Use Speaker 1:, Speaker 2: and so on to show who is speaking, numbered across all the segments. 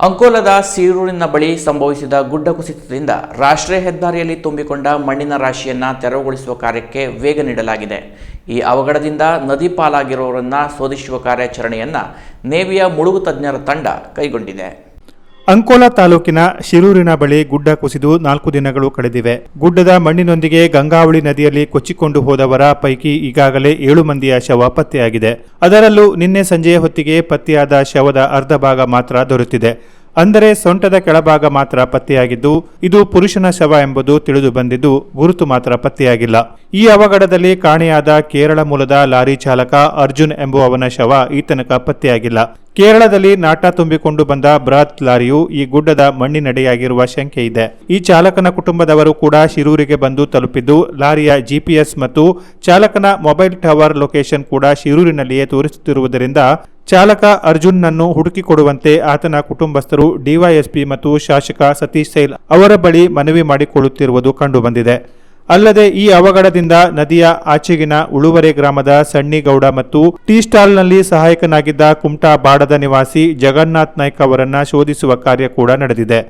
Speaker 1: ಅಂಕೋಲದ ಸೀರೂರಿನ ಬಳಿ ಸಂಭವಿಸಿದ ಗುಡ್ಡ ಕುಸಿತದಿಂದ ರಾಷ್ಟ್ರೀಯ ಹೆದ್ದಾರಿಯಲ್ಲಿ ತುಂಬಿಕೊಂಡ ಮಣ್ಣಿನ ರಾಶಿಯನ್ನು ತೆರವುಗೊಳಿಸುವ ಕಾರ್ಯಕ್ಕೆ ವೇಗ ನೀಡಲಾಗಿದೆ. ಈ ಅವಘಡದಿಂದ ನದಿ ಪಾಲಾಗಿರುವವರನ್ನ ಶೋಧಿಸುವ ಕಾರ್ಯಾಚರಣೆಯನ್ನು ನೇವಿಯ ಮುಳುಗು ತಜ್ಞರ ತಂಡ ಕೈಗೊಂಡಿದೆ.
Speaker 2: ಅಂಕೋಲ ತಾಲೂಕಿನ ಶಿರೂರಿನ ಬಳಿ ಗುಡ್ಡ ಕುಸಿದು ನಾಲ್ಕು ದಿನಗಳು ಕಳೆದಿವೆ. ಗುಡ್ಡದ ಮಣ್ಣಿನೊಂದಿಗೆ ಗಂಗಾವಳಿ ನದಿಯಲ್ಲಿ ಕೊಚ್ಚಿಕೊಂಡು ಹೋದವರ ಪೈಕಿ ಈಗಾಗಲೇ ಏಳು ಮಂದಿಯ ಶವ ಪತ್ತೆಯಾಗಿದೆ. ಅದರಲ್ಲೂ ನಿನ್ನೆ ಸಂಜೆಯ ಹೊತ್ತಿಗೆ ಪತ್ತೆಯಾದ ಶವದ ಅರ್ಧ ಭಾಗ ಮಾತ್ರ ದೊರೆತಿದೆ. ಅಂದರೆ ಸೊಂಟದ ಕೆಳಭಾಗ ಮಾತ್ರ ಪತ್ತೆಯಾಗಿದ್ದು, ಇದು ಪುರುಷನ ಶವ ಎಂಬುದು ತಿಳಿದು ಬಂದಿದ್ದು ಗುರುತು ಮಾತ್ರ ಪತ್ತೆಯಾಗಿಲ್ಲ. ಈ ಅವಘಡದಲ್ಲಿ ಕಾಣೆಯಾದ ಕೇರಳ ಮೂಲದ ಲಾರಿ ಚಾಲಕ ಅರ್ಜುನ್ ಎಂಬುವವನ ಶವ ಈತನಕ ತನಕ ಪತ್ತೆಯಾಗಿಲ್ಲ. ಕೇರಳದಲ್ಲಿ ನಾಟ ತುಂಬಿಕೊಂಡು ಬಂದ ಬೃಹತ್ ಲಾರಿಯು ಈ ಗುಡ್ಡದ ಮಣ್ಣಿನಡೆಯಾಗಿರುವ ಶಂಕೆ ಇದೆ. ಈ ಚಾಲಕನ ಕುಟುಂಬದವರು ಕೂಡ ಶಿರೂರಿಗೆ ಬಂದು ತಲುಪಿದ್ದು, ಲಾರಿಯ ಜಿಪಿಎಸ್ ಮತ್ತು ಚಾಲಕನ ಮೊಬೈಲ್ ಟವರ್ ಲೊಕೇಶನ್ ಕೂಡ ಶಿರೂರಿನಲ್ಲಿಯೇ ತೋರಿಸುತ್ತಿರುವುದರಿಂದ ಚಾಲಕ ಅರ್ಜುನ್ನನ್ನು ಹುಡುಕಿಕೊಡುವಂತೆ ಆತನ ಕುಟುಂಬಸ್ಥರು ಡಿವೈಎಸ್ಪಿ ಮತ್ತು ಶಾಸಕ ಸತೀಶ್ ಸೈಲ್ ಅವರ ಬಳಿ ಮನವಿ ಮಾಡಿಕೊಳ್ಳುತ್ತಿರುವುದು ಕಂಡುಬಂದಿದೆ. ಅಲ್ಲದೆ ಈ ಅವಘಡದಿಂದ ನದಿಯ ಆಚೆಗಿನ ಉಳುವರೆ ಗ್ರಾಮದ ಸಣ್ಣಿಗೌಡ ಮತ್ತು ಟೀ ಸ್ಟಾಲ್ನಲ್ಲಿ ಸಹಾಯಕನಾಗಿದ್ದ ಕುಮಟಾ ಬಾಡದ ನಿವಾಸಿ ಜಗನ್ನಾಥ್ ನಾಯ್ಕ ಅವರನ್ನ ಶೋಧಿಸುವ ಕಾರ್ಯ ಕೂಡ ನಡೆದಿದೆ.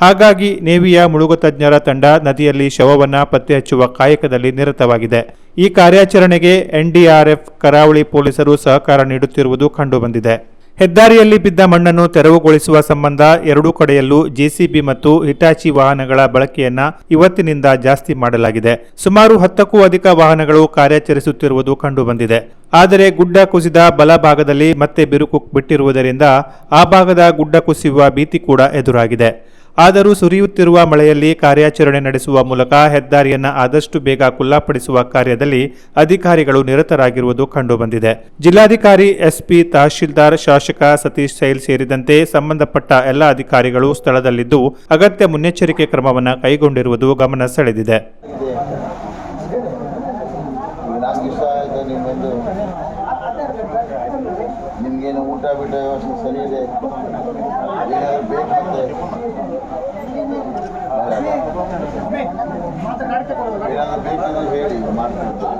Speaker 2: ಹಾಗಾಗಿ ನೇವಿಯ ಮುಳುಗು ತಜ್ಞರ ತಂಡ ನದಿಯಲ್ಲಿ ಶವವನ್ನ ಪತ್ತೆ ಹಚ್ಚುವ ಕಾಯಕದಲ್ಲಿ ನಿರತವಾಗಿದೆ. ಈ ಕಾರ್ಯಾಚರಣೆಗೆ ಎನ್ಡಿಆರ್ಎಫ್, ಕರಾವಳಿ ಪೊಲೀಸರು ಸಹಕಾರ ನೀಡುತ್ತಿರುವುದು ಕಂಡುಬಂದಿದೆ. ಹೆದ್ದಾರಿಯಲ್ಲಿ ಬಿದ್ದ ಮಣ್ಣನ್ನು ತೆರವುಗೊಳಿಸುವ ಸಂಬಂಧ ಎರಡೂ ಕಡೆಯಲ್ಲೂ ಜೆಸಿಬಿ ಮತ್ತು ಹಿಟಾಚಿ ವಾಹನಗಳ ಬಳಕೆಯನ್ನ ಇವತ್ತಿನಿಂದ ಜಾಸ್ತಿ ಮಾಡಲಾಗಿದೆ. ಸುಮಾರು ಹತ್ತಕ್ಕೂ ಅಧಿಕ ವಾಹನಗಳು ಕಾರ್ಯಾಚರಿಸುತ್ತಿರುವುದು ಕಂಡುಬಂದಿದೆ. ಆದರೆ ಗುಡ್ಡ ಕುಸಿದ ಬಲಭಾಗದಲ್ಲಿ ಮತ್ತೆ ಬಿರುಕು ಬಿಟ್ಟಿರುವುದರಿಂದ ಆ ಭಾಗದ ಗುಡ್ಡ ಕುಸಿಯುವ ಭೀತಿ ಕೂಡ ಎದುರಾಗಿದೆ. ಆದರೂ ಸುರಿಯುತ್ತಿರುವ ಮಳೆಯಲ್ಲಿ ಕಾರ್ಯಾಚರಣೆ ನಡೆಸುವ ಮೂಲಕ ಹೆದ್ದಾರಿಯನ್ನ ಆದಷ್ಟು ಬೇಗ ಕುಲ್ಲಾಪಡಿಸುವ ಕಾರ್ಯದಲ್ಲಿ ಅಧಿಕಾರಿಗಳು ನಿರತರಾಗಿರುವುದು ಕಂಡುಬಂದಿದೆ. ಜಿಲ್ಲಾಧಿಕಾರಿ ಎಸ್ಪಿ ತಹಶೀಲ್ದಾರ್ ಶಾಸಕ ಸತೀಶ್ ಸೈಲ್ ಸೇರಿದಂತೆ ಸಂಬಂಧಪಟ್ಟ ಎಲ್ಲ ಅಧಿಕಾರಿಗಳು ಸ್ಥಳದಲ್ಲಿದ್ದು ಅಗತ್ಯ ಮುನ್ನೆಚ್ಚರಿಕೆ ಕ್ರಮವನ್ನು ಕೈಗೊಂಡಿರುವುದು ಗಮನ ಸೆಳೆದಿದೆ.
Speaker 3: ನಿಮಗೇನು ಊಟ ಬಿಟ್ಟ ವ್ಯವಸ್ಥೆ ಸರಿ ಇದೆ? ಏನಾದರೂ ಬೇಕು ಮತ್ತೆ? ಏನಾದರೂ ಬೇಕಿದ್ರೆ ಹೇಳಿ ಮಾತಾಡ್ತೀವಿ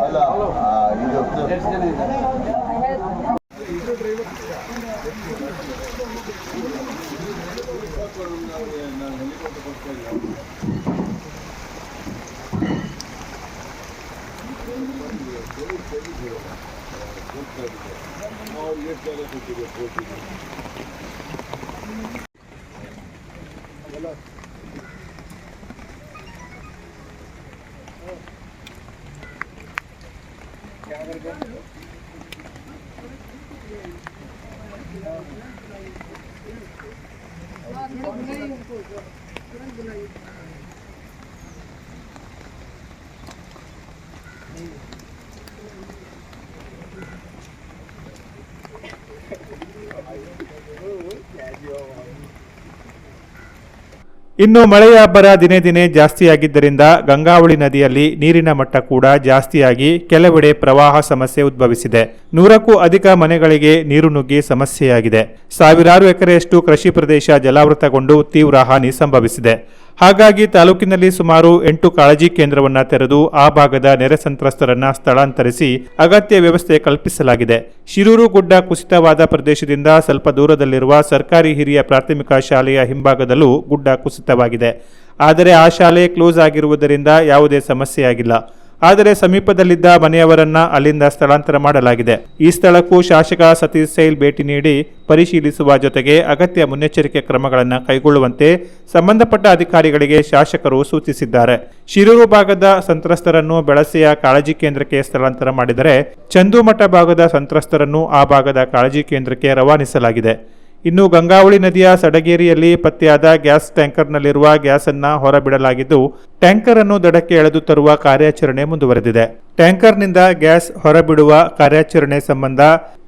Speaker 3: ಅಲ್ಲ Bunu kendi diyorlar. Çok tabii. Mağlubiyetlere götürüyor. Gel. Thank you.
Speaker 2: ಇನ್ನು ಮಳೆಯ ಅಬ್ಬರ ದಿನೇ ದಿನೇ ಜಾಸ್ತಿಯಾಗಿದ್ದರಿಂದ ಗಂಗಾವಳಿ ನದಿಯಲ್ಲಿ ನೀರಿನ ಮಟ್ಟ ಕೂಡ ಜಾಸ್ತಿಯಾಗಿ ಕೆಲವೆಡೆ ಪ್ರವಾಹ ಸಮಸ್ಯೆ ಉದ್ಭವಿಸಿದೆ. ನೂರಕ್ಕೂ ಅಧಿಕ ಮನೆಗಳಿಗೆ ನೀರು ನುಗ್ಗಿ ಸಮಸ್ಯೆಯಾಗಿದೆ. ಸಾವಿರಾರು ಎಕರೆಯಷ್ಟು ಕೃಷಿ ಪ್ರದೇಶ ಜಲಾವೃತಗೊಂಡು ತೀವ್ರ ಹಾನಿ ಸಂಭವಿಸಿದೆ. ಹಾಗಾಗಿ ತಾಲೂಕಿನಲ್ಲಿ ಸುಮಾರು ಎಂಟು ಕಾಳಜಿ ಕೇಂದ್ರವನ್ನು ತೆರೆದು ಆ ಭಾಗದ ನೆರೆ ಸಂತ್ರಸ್ತರನ್ನ ಸ್ಥಳಾಂತರಿಸಿ ಅಗತ್ಯ ವ್ಯವಸ್ಥೆ ಕಲ್ಪಿಸಲಾಗಿದೆ. ಶಿರೂರು ಗುಡ್ಡ ಕುಸಿತವಾದ ಪ್ರದೇಶದಿಂದ ಸ್ವಲ್ಪ ದೂರದಲ್ಲಿರುವ ಸರ್ಕಾರಿ ಹಿರಿಯ ಪ್ರಾಥಮಿಕ ಶಾಲೆಯ ಹಿಂಭಾಗದಲ್ಲೂ ಗುಡ್ಡ ಕುಸಿತವಾಗಿದೆ. ಆದರೆ ಆ ಶಾಲೆ ಕ್ಲೋಸ್ ಆಗಿರುವುದರಿಂದ ಯಾವುದೇ ಸಮಸ್ಯೆಯಾಗಿಲ್ಲ. ಆದರೆ ಸಮೀಪದಲ್ಲಿದ್ದ ಮನೆಯವರನ್ನ ಅಲ್ಲಿಂದ ಸ್ಥಳಾಂತರ ಮಾಡಲಾಗಿದೆ. ಈ ಸ್ಥಳಕ್ಕೂ ಶಾಸಕ ಸತೀಶ್ ಸೈಲ್ ಭೇಟಿ ನೀಡಿ ಪರಿಶೀಲಿಸುವ ಜೊತೆಗೆ ಅಗತ್ಯ ಮುನ್ನೆಚ್ಚರಿಕೆ ಕ್ರಮಗಳನ್ನು ಕೈಗೊಳ್ಳುವಂತೆ ಸಂಬಂಧಪಟ್ಟ ಅಧಿಕಾರಿಗಳಿಗೆ ಶಾಸಕರು ಸೂಚಿಸಿದ್ದಾರೆ. ಶಿರೂರು ಭಾಗದ ಸಂತ್ರಸ್ತರನ್ನು ಬೆಳಸೆಯ ಕಾಳಜಿ ಕೇಂದ್ರಕ್ಕೆ ಸ್ಥಳಾಂತರ ಮಾಡಿದರೆ ಚಂದುಮಠ ಭಾಗದ ಸಂತ್ರಸ್ತರನ್ನು ಆ ಭಾಗದ ಕಾಳಜಿ ಕೇಂದ್ರಕ್ಕೆ ರವಾನಿಸಲಾಗಿದೆ. ಇನ್ನು ಗಂಗಾವಳಿ ನದಿಯ ಸಡಗೇರಿಯಲ್ಲಿ ಪತ್ತೆಯಾದ ಗ್ಯಾಸ್ ಟ್ಯಾಂಕರ್ನಲ್ಲಿರುವ ಗ್ಯಾಸ್ ಅನ್ನ ಹೊರಬಿಡಲಾಗಿದ್ದು ಟ್ಯಾಂಕರ್ ಅನ್ನು ದಡಕ್ಕೆ ಎಳೆದು ತರುವ ಕಾರ್ಯಾಚರಣೆ ಮುಂದುವರೆದಿದೆ. ಟ್ಯಾಂಕರ್ನಿಂದ ಗ್ಯಾಸ್ ಹೊರಬಿಡುವ ಕಾರ್ಯಾಚರಣೆ ಸಂಬಂಧ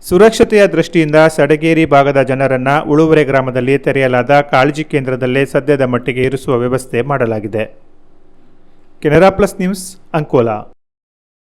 Speaker 2: ಸುರಕ್ಷತೆಯ ದೃಷ್ಟಿಯಿಂದ ಸಡಗೇರಿ ಭಾಗದ ಜನರನ್ನ ಉಳುವರೆ ಗ್ರಾಮದಲ್ಲಿ ತೆರೆಯಲಾದ ಕಾಳಜಿ ಕೇಂದ್ರದಲ್ಲೇ ಸದ್ಯದ ಮಟ್ಟಿಗೆ ಇರಿಸುವ ವ್ಯವಸ್ಥೆ ಮಾಡಲಾಗಿದೆ. Canara plus news Ankola